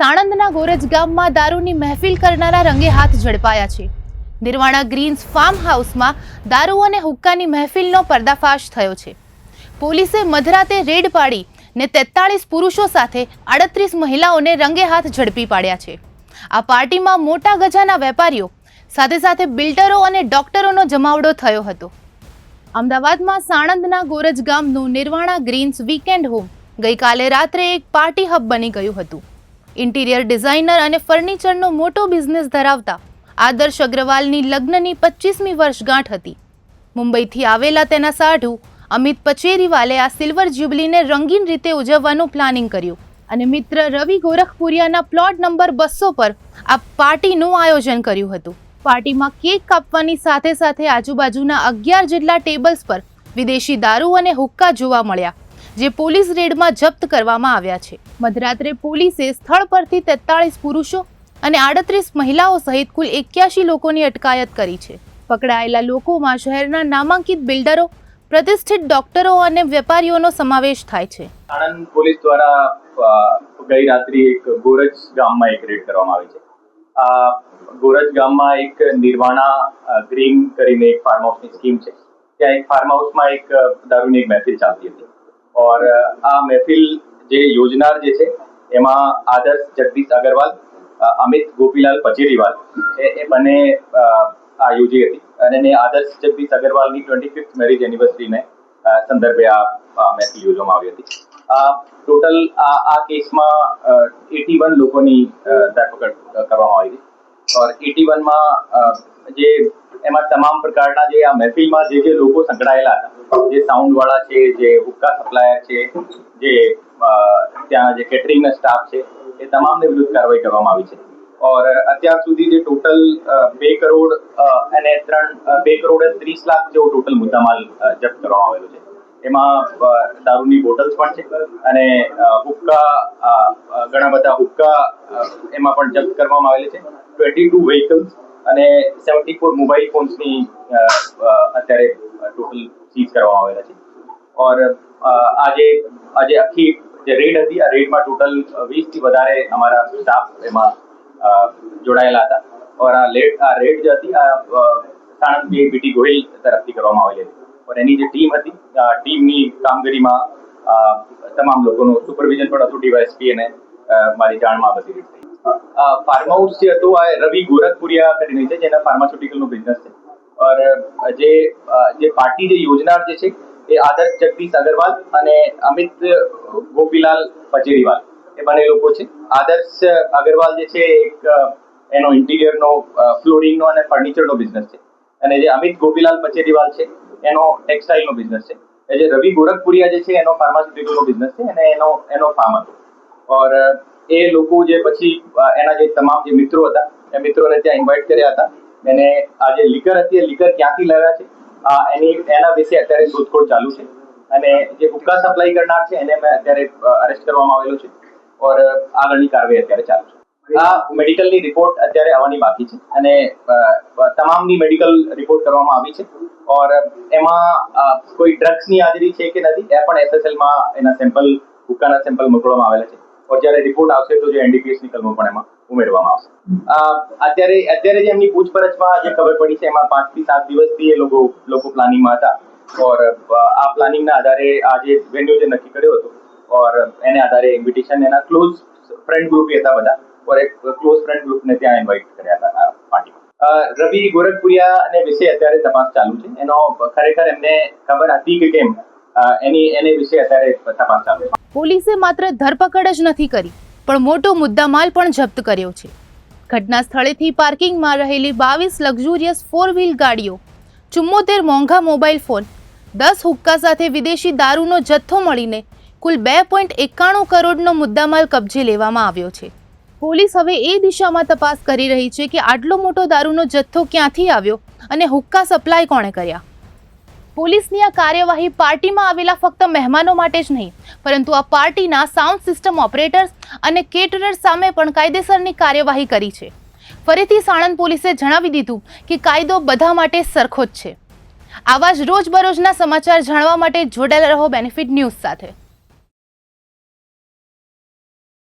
સાણંદના ગોરજ ગામમાં દારૂની મહેફિલ કરનારા રંગે હાથ ઝડપાયા છે. નિર્વાણા ગ્રીન્સ ફાર્મ હાઉસમાં દારૂ અને હુક્કાની મહેફિલનો પર્દાફાશ થયો છે. પોલીસે મધરાતે રેડ પાડી ને તેતાળીસ પુરુષો સાથે આડત્રીસ મહિલાઓને રંગે હાથ ઝડપી પાડ્યા છે. આ પાર્ટીમાં મોટા ગજાના વેપારીઓ, સાથે સાથે બિલ્ડરો અને ડોક્ટરોનો જમાવડો થયો હતો. અમદાવાદમાં સાણંદના ગોરજ ગામનું નિર્વાણા ગ્રીન્સ વીકેન્ડ હોમ ગઈકાલે રાત્રે એક પાર્ટી હબ બની ગયું હતું. ઇન્ટિરિયર ડિઝાઇનર અને ફર્નિચરનો મોટો બિઝનેસ ધરાવતા આદર્શ અગ્રવાલની લગ્નની પચીસમી વર્ષગાંઠ હતી. મુંબઈથી આવેલા તેના સાઢુ અમિત પચેરીવાલે આ સિલ્વર જ્યુબલીને રંગીન રીતે ઉજવવાનું પ્લાનિંગ કર્યું અને મિત્ર રવિ ગોરખપુરિયાના પ્લોટ નંબર બસો પર આ પાર્ટીનું આયોજન કર્યું હતું. પાર્ટીમાં કેક કાપવાની સાથે સાથે આજુબાજુના અગિયાર જેટલા ટેબલ્સ પર વિદેશી દારૂ અને હુક્કા જોવા મળ્યા. જે પોલીસ રેડમાં જપ્ત કરવામાં આવ્યા છે. મધરાત્રે પોલીસે સ્થળ પરથી તેતાળીસ પુરુષો અને આડત્રીસ મહિલાઓ સહિત કુલ એક્યાસી લોકોની અટકાયત કરી છે. પકડાયેલા લોકોમાં શહેરના નામાંકિત બિલ્ડરો, પ્રતિષ્ઠિત ડોક્ટરો અને વેપારીઓનો સમાવેશ થાય છે. આણંદ પોલીસ દ્વારા ગઈ રાત્રિ એક ગોરજ ગામમાં એક રેડ કરવામાં આવી છે. આ ગોરજ ગામમાં એક નિર્વાણા ગ્રીન કરીને એક ફાર્મ હાઉસની સ્કીમ છે. ત્યાં એક ફાર્મ હાઉસમાં એક દારૂની એક મહેફિલ ચાલતી હતી. ઓર આ મહેફિલ જે યોજનાર જે છે એમાં આદર્શ જગદીશ અગરવાલ અમિત ગોપીલાલ પચેરીવાલ એ બંને આ યોજી હતી અને આદર્શ જગદીશ અગરવાલની ટ્વેન્ટી ફિફ્થ મેરેજ એનિવર્સરીને સંદર્ભે આ આ મહેફિલ યોજવામાં આવી હતી। આ ટોટલ આ આ કેસમાં એટી વન લોકોની ધરપકડ કરવામાં આવી હતી। ઓર એટી વનમાં જે એમાં તમામ પ્રકારના જે આ મહેફિલમાં જે જે લોકો સંકળાયેલા હતા જે સાઉન્ડ વાળા છે, જે હુક્કા સપ્લાયર છે, જે ત્યાં જે કેટરિંગના સ્ટાફ છે, એ તમામને વિરુદ્ધ કાર્યવાહી કરવામાં આવી છે. ઓર અત્યાર સુધી જે ટોટલ બે કરોડ અને ત્રણ બે કરોડ ત્રીસ લાખ જેવો ટોટલ મુદ્દામાલ જપ્ત કરવામાં આવેલો છે. એમાં દારૂની બોટલ્સ પણ છે અને હુક્કા ઘણા બધા હુક્કા એમાં પણ જપ્ત કરવામાં આવેલી છે. ટ્વેન્ટી ટુ વ્હીકલ્સ અને સેવન્ટી ફોર મોબાઈલ ફોન્સની અત્યારે ટોટલ સીઝ કરવામાં આવેલા છે. ઓર આજે આજે આખી જે રેડ હતી, આ રેડમાં ટોટલ વીસથી વધારે અમારા સ્ટાફ એમાં જોડાયેલા હતા. ઓર આ લેડ આ રેડ જે હતી, આ સાણંદ બીટી ગોહિલ તરફથી કરવામાં આવેલી હતી. ઓર એની જે ટીમ હતી ટીમની કામગીરીમાં તમામ લોકોનું સુપરવિઝન પણ હતું ડીવાયએસપી અને મારી જાણમાં બધી રીતે. ફાર્મ હાઉસ જે હતું, આ રવિ ગોરખપુરિયા કરીને છે, જેના ફાર્માસ્યુટિકલનું બિઝનેસ છે. ઓર જે જે પાર્ટી જે યોજના જે છે એ આદર્શ જગદીશ અગરવાલ અને અમિત ગોપીલાલ પચેરીવાલ એ બંને લોકો છે આદર્શ અગરવાલ જે છે એક એનો ઇન્ટિરિયરનો ફ્લોરિંગનો અને ફર્નિચરનો બિઝનેસ છે અને જે અમિત ગોપીલાલ પચેરીવાલ છે એનો ટેક્સટાઇલનો બિઝનેસ છે એ જે રવિ ગોરખપુરિયા જે છે એનો ફાર્માસ્યુટિકલનો બિઝનેસ છે અને એનો એનો ફાર્મ હતો ઓર એ લોકો જે પછી એના જે તમામ જે મિત્રો હતા, એ મિત્રોને ત્યાં ઇન્વાઇટ કર્યા હતા એને આ જે લીકર હતી, એ લીકર ક્યાંથી લાવ્યા છે? એની, એના વિશે અત્યારે શોધખોળ ચાલુ છે. અને જે હુક્કા સપ્લાય કરનાર છે, એને મેં અત્યારે અરેસ્ટ કરવામાં આવેલો છે. ઓર આગળની કાર્યવાહી અત્યારે ચાલુ છે. આ મેડિકલની રિપોર્ટ અત્યારે આવવાની બાકી છે. અને તમામની મેડિકલ રિપોર્ટ કરવામાં આવી છે. ઓર, એમાં કોઈ ડ્રગ્સની હાજરી છે કે નથી, એ પણ એસએસએલમાં એના સેમ્પલ હુક્કાના સેમ્પલ મોકલવામાં આવેલા છે. ઓર જ્યારે રિપોર્ટ આવશે તો જે એનડીપીએસની કલમો પણ એમાં. ઉમેરવામાં આવશે. અત્યારે અત્યારે જે એમની પૂછપરછમાં જે ખબર પડી છે એમાં પાંચથી સાત દિવસથી એ લોકો લોકો પ્લાનિંગમાં હતા. ઓર આ પ્લાનિંગના આધારે આ જે વેન્યુ જે નક્કી કર્યો હતો ઓર એને આધારે ઇન્વિટેશન એના ક્લોઝ ફ્રેન્ડ ગ્રુપ હતા બધા ઓર એક ક્લોઝ ફ્રેન્ડ ગ્રુપને ત્યાં ઇન્વાઇટ કર્યા હતા આ પાર્ટીમાં રવિ ગોરખપુરિયા અને વિશે અત્યારે તપાસ ચાલુ છે. એનો ખરેખર એમને ખબર હતી કે કેમ? એની એને વિશે અત્યારે તપાસ ચાલુ છે. પોલીસે માત્ર ધરપકડ જ નથી કરી. પણ મોટો મુદ્દામાલ પણ જપ્ત કર્યો છે. ઘટના સ્થળેથી પાર્કિંગમાં રહેલી બાવીસ લક્ઝુરિયસ ફોર વ્હીલ ગાડીઓ, ચુમ્મોતેર મોંઘા મોબાઈલ ફોન, દસ હુક્કા સાથે વિદેશી દારૂનો જથ્થો મળીને કુલ બે પોઈન્ટ એકાણું કરોડનો મુદ્દામાલ કબજે લેવામાં આવ્યો છે. પોલીસ હવે એ દિશામાં તપાસ કરી રહી છે કે આટલો મોટો દારૂનો જથ્થો ક્યાંથી આવ્યો અને હુક્કા સપ્લાય કોણે કર્યા? પોલીસની આ કાર્યવાહી પાર્ટીમાં આવેલા ફક્ત મહેમાનો માટે જ નહીં, પરંતુ આ પાર્ટીના સાઉન્ડ સિસ્ટમ ઓપરેટર્સ અને કેટરર્સ સામે પણ કાયદેસરની કાર્યવાહી કરી છે. ફરીથી સાણંદ પોલીસે જણાવી દીધું કે કાયદો બધા માટે સરખો જ છે. આવા જ રોજબરોજના સમાચાર જાણવા માટે જોડાયેલા રહો બેનિફિટ ન્યૂઝ સાથે.